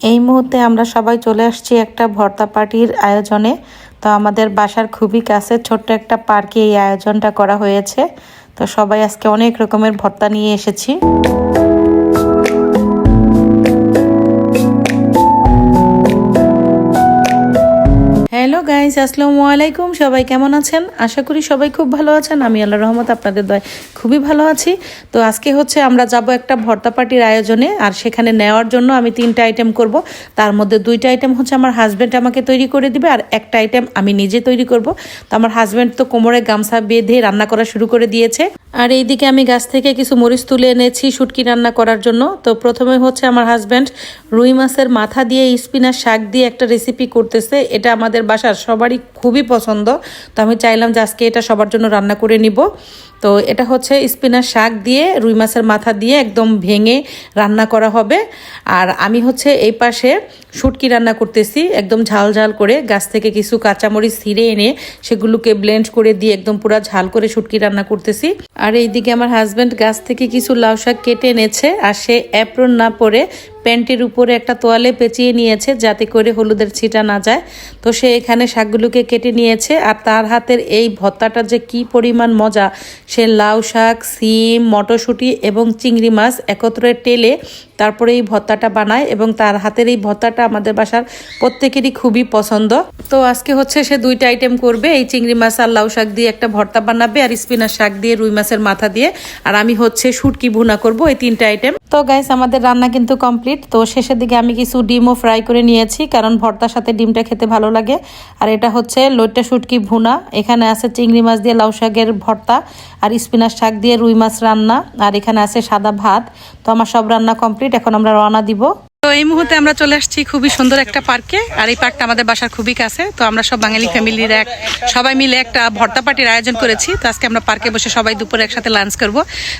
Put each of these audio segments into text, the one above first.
এই মুহূর্তে আমরা সবাই চলে আসছি একটা ভর্তা পার্টির আয়োজনে। তো আমাদের বাসার খুবই কাছে ছোট্ট একটা পার্কে এই আয়োজনটা করা হয়েছে। তো সবাই আজকে অনেক রকমের ভর্তা নিয়ে এসেছি। গাইজ আসসালামু আলাইকুম। সবাই কেমন আছেন? আশা করি সবাই খুব ভালো আছেন। আমি আল্লাহ রহমত আপনাদের দয় খুবই ভালো আছি। তো আজকে হচ্ছে আমরা যাব একটা ভর্তা পার্টির আয়োজনে, আর সেখানে নেওয়ার জন্য আমি তিনটা আইটেম করব। তার মধ্যে দুইটা আইটেম হচ্ছে আমার হাজব্যান্ড আমাকে তৈরি করে দিবে, আর একটা আইটেম আমি নিজে তৈরি করব। তো আমার হাজব্যান্ড তো কোমরে গামছা বেঁধে রান্না করা শুরু করে দিয়েছে। আর এইদিকে আমি গাছ থেকে কিছু মরিচ তুলে এনেছি শুটকি রান্না করার জন্য। তো প্রথমে হচ্ছে আমার হাজব্যান্ড রুই মাছের মাথা দিয়ে স্পিনার শাক দিয়ে একটা রেসিপি করতেছে। এটা আমাদের বাসার সবারই খুবই পছন্দ। তো আমি চাইলাম যে আজকে এটা সবার জন্য রান্না করে নিব। তো এটা হচ্ছে স্পিনার শাক দিয়ে রুই মাছের মাথা দিয়ে একদম ভেঙে রান্না করা হবে। আর আমি হচ্ছে এই পাশে শুটকি রান্না করতেছি, একদম ঝাল ঝাল করে গাছ থেকে কিছু কাঁচামরিচ ছিঁড়ে এনে সেগুলোকে ব্লেন্ড করে দিয়ে একদম পুরো ঝাল করে শুটকি রান্না করতেছি। আর এইদিকে আমার হাজব্যান্ড গাছ থেকে কিছু লাউ শাক কেটে এনেছে আর সে অ্যাপ্রন না পরে প্যান্টের উপরে একটা তোয়ালে পেঁচিয়ে নিয়েছে যাতে করে হলুদের ছিটা না যায়। তো সে এখানে শাকগুলোকে কেটে নিয়েছে আর তার হাতের এই ভর্তাটা যে কি পরিমাণ মজা, সে লাউ শাক, সিম, মটরশুঁটি এবং চিংড়ি মাছ একত্রে টেলে তারপরে এই ভত্তাটা বানায় এবং তার হাতের এই ভর্তাটা আমাদের বাসার প্রত্যেকেরই খুবই পছন্দ। তো আজকে হচ্ছে সে দুইটা আইটেম করবে, এই চিংড়ি মাছ আর লাউ শাক দিয়ে একটা ভর্তা বানাবে আর স্পিনার শাক দিয়ে রুই মাছের মাথা দিয়ে। আর আমি হচ্ছে শুটকি ভুনা করব এই তিনটা আইটেম তো গাইস আমাদের রান্না কিন্তু কমপ্লিট তো শেষের দিকে আমি কিছু ডিমও ফ্রাই করে নিয়েছি, কারণ ভর্তার সাথে ডিমটা খেতে ভালো লাগে। আর এটা হচ্ছে লোটটা শুটকি ভুনা। এখানে আছে চিংড়ি মাছ দিয়ে লাউ শাকের ভর্তা আর স্পিনার শাক দিয়ে রুই মাছ রান্না। আর এখানে আছে সাদা ভাত। তো আমার সব রান্না কমপ্লিট এখন আমরা রওনা দিব। এই মুহূর্তে আমরা চলে আসছি খুবই সুন্দর একটা পার্কে, আর এই পার্কটা আমাদের বাসার খুবই কাছে। তো আমরা সব বাঙালি ফ্যামিলির এক, সবাই মিলে একটা ভর্তা পার্টির আয়োজন করেছি। তো আজকে আমরা পার্কে বসে সবাই দুপুরে একসাথে লাঞ্চ করব।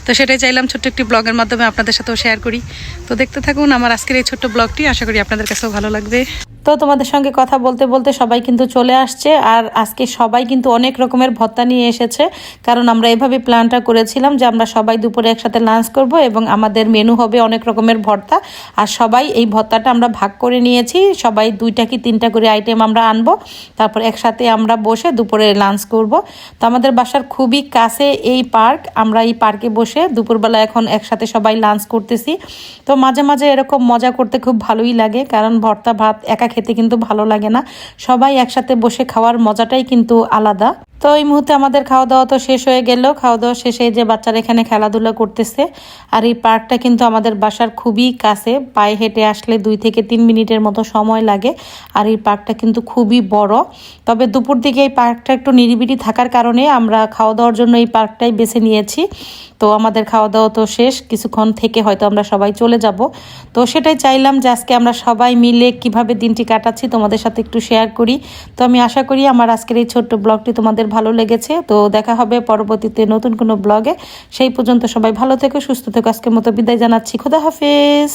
তো সেটাই চাইলাম ছোট্ট একটি ব্লগের মাধ্যমে আপনাদের সাথেও শেয়ার করি। তো দেখতে থাকুন আমার আজকের এই ছোট্ট ব্লগটি আশা করি আপনাদের কাছেও ভালো লাগবে। তো তোমাদের সঙ্গে কথা বলতে বলতে সবাই কিন্তু চলে আসছে, আর আজকে সবাই কিন্তু অনেক রকমের ভত্তা নিয়ে এসেছে। কারণ আমরা এভাবে প্ল্যানটা করেছিলাম যে আমরা সবাই দুপুরে একসাথে লাঞ্চ করব এবং আমাদের মেনু হবে অনেক রকমের ভর্তা। আর সবাই এই ভর্তাটা আমরা ভাগ করে নিয়েছি। সবাই দুইটা কি তিনটা করে আইটেম আমরা আনব। তারপর একসাথে আমরা বসে দুপুরে লাঞ্চ করব। তো আমাদের বাসার খুবই কাছে এই পার্ক আমরা এই পার্কে বসে দুপুরবেলা এখন একসাথে সবাই লাঞ্চ করতেছি। তো মাঝে মাঝে এরকম মজা করতে খুব ভালোই লাগে, কারণ ভর্তা ভাত একা খেতে কিন্তু ভালো লাগে না। সবাই একসাথে বসে খাওয়ার মজাটাই কিন্তু আলাদা। তো এই মুহূর্তে আমাদের খাওয়া দাওয়া তো শেষ হয়ে গেল। খাওয়া দাওয়া শেষে যে বাচ্চারা এখানে খেলাধুলা করতেছে, আর এই পার্কটা কিন্তু আমাদের বাসার খুবই কাছে। পায়ে হেঁটে আসলে দুই থেকে তিন মিনিটের মতো সময় লাগে, আর এই পার্কটা কিন্তু খুবই বড়। তবে দুপুর দিকে এই পার্কটা একটু নিরিবিলি থাকার কারণে আমরা খাওয়া দাওয়ার জন্য এই পার্কটাই বেছে নিয়েছি। তো আমাদের খাওয়া দাওয়া তো শেষ, কিছুক্ষণ থেকে হয়তো আমরা সবাই চলে যাব। তো সেটাই চাইলাম যে আজকে আমরা সবাই মিলে কীভাবে দিনটি কাটাচ্ছি তোমাদের সাথে একটু শেয়ার করি। তো আমি আশা করি আমার আজকের এই ছোট্ট ব্লগটি তোমাদের ভালো লেগেছে। তো দেখা হবে পরবর্তীতে নতুন কোনো ব্লগে। সেই পর্যন্ত সবাই ভালো থেকো, সুস্থ থেকো। আজকের মতো বিদায় জানাচ্ছি। খোদা হাফেজ।